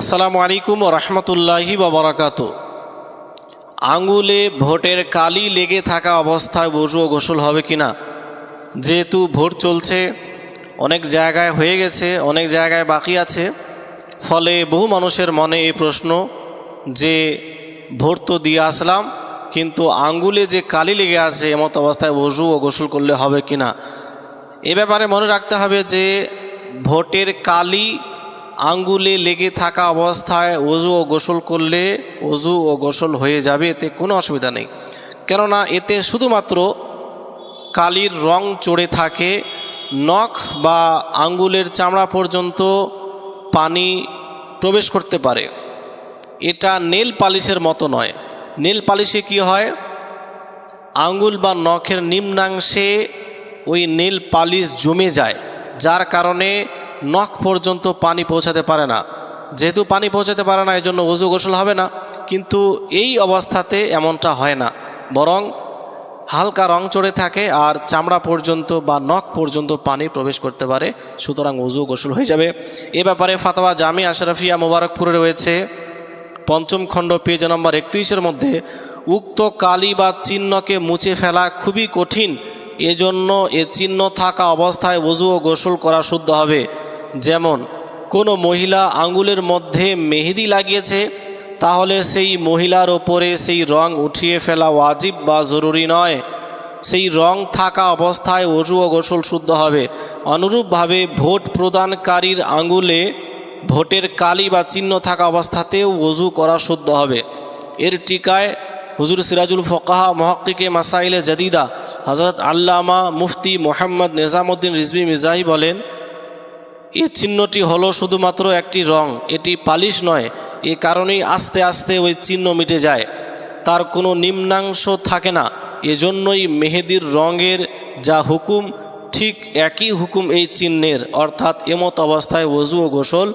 আসসালামু আলাইকুম রহমতুল্লাহি বাবরাকাত আঙ্গুলে ভোটের কালি লেগে থাকা অবস্থায় বসু গোসল হবে কি না যেহেতু ভোট চলছে, অনেক জায়গায় হয়ে গেছে, অনেক জায়গায় বাকি আছে। ফলে বহু মানুষের মনে এই প্রশ্ন যে, ভোট তো দিয়ে আসলাম, কিন্তু আঙ্গুলে যে কালি লেগে আছে, এমত অবস্থায় বসু ও গোসল করলে হবে কি না এ ব্যাপারে মনে রাখতে হবে যে, ভোটের কালি আঙ্গুলে লেগে থাকা অবস্থায় অজু ও গোসল করলে অজু ও গোসল হয়ে যাবে, এতে কোনো অসুবিধা নেই। কেননা এতে শুধুমাত্র কালির রং চড়ে থাকে, নখ বা আঙ্গুলের চামড়া পর্যন্ত পানি প্রবেশ করতে পারে। এটা নেল পালিশের মতো নয়। নেল পালিশে কি হয়? আঙ্গুল বা নখের নিম্নাংশে ওই নেল পালিশ জমে যায়, যার কারণে নখ পর্যন্ত পানি পৌঁছাতে পারে না। যেহেতু পানি পৌঁছাতে পারে না এই জন্য অজু গোসল হবে না। কিন্তু এই অবস্থাতে এমনটা হয় না। বরং হালকা রং চড়ে থাকে আর চামড়া পর্যন্ত বা নখ পর্যন্ত পানি প্রবেশ করতে পারে। সুতরাং অজু গোসল হয়ে যাবে। এ ব্যাপারে ফাতোয়া জামি আশরাফিয়া মোবারকপুরে রয়েছে। পঞ্চম খণ্ড পেজ নম্বর একত্রিশের মধ্যে, উক্ত কালি বা চিহ্নকে মুছে ফেলা খুবই কঠিন। এজন্য এ চিহ্ন থাকা অবস্থায় ওজু ও গোসল করা শুদ্ধ হবে। যেমন, কোনো মহিলা আঙ্গুলের মধ্যে মেহেদি লাগিয়েছে, তাহলে সেই মহিলার ওপরে সেই রং উঠিয়ে ফেলা ওয়াজিব বা জরুরি নয়। সেই রং থাকা অবস্থায় অজু ও গোসল শুদ্ধ হবে। অনুরূপভাবে ভোট প্রদানকারীর আঙ্গুলে ভোটের কালি বা চিহ্ন থাকা অবস্থাতেও অজু করা শুদ্ধ হবে। এর টিকায় হুজুর সিরাজুল ফকাহা মহাক্কিকে মাসাইলে জাদিদা হজরত আল্লামা মুফতি মোহাম্মদ নিজামুদ্দিন রিজবি মিজাহি বলেন এই চিহ্নটি হলো শুধুমাত্র একটি রং, এটি পালিশ নয়, এ কারণেই আস্তে আস্তে ওই চিহ্ন মিটে যায়। তার কোনো নিম্নাংশ থাকে না, এজন্যই মেহেদির রঙের যা হুকুম, ঠিক একই হুকুম এই চিহ্নের, অর্থাৎ এমত অবস্থায় ওজু ও গোসল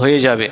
হয়ে যাবে।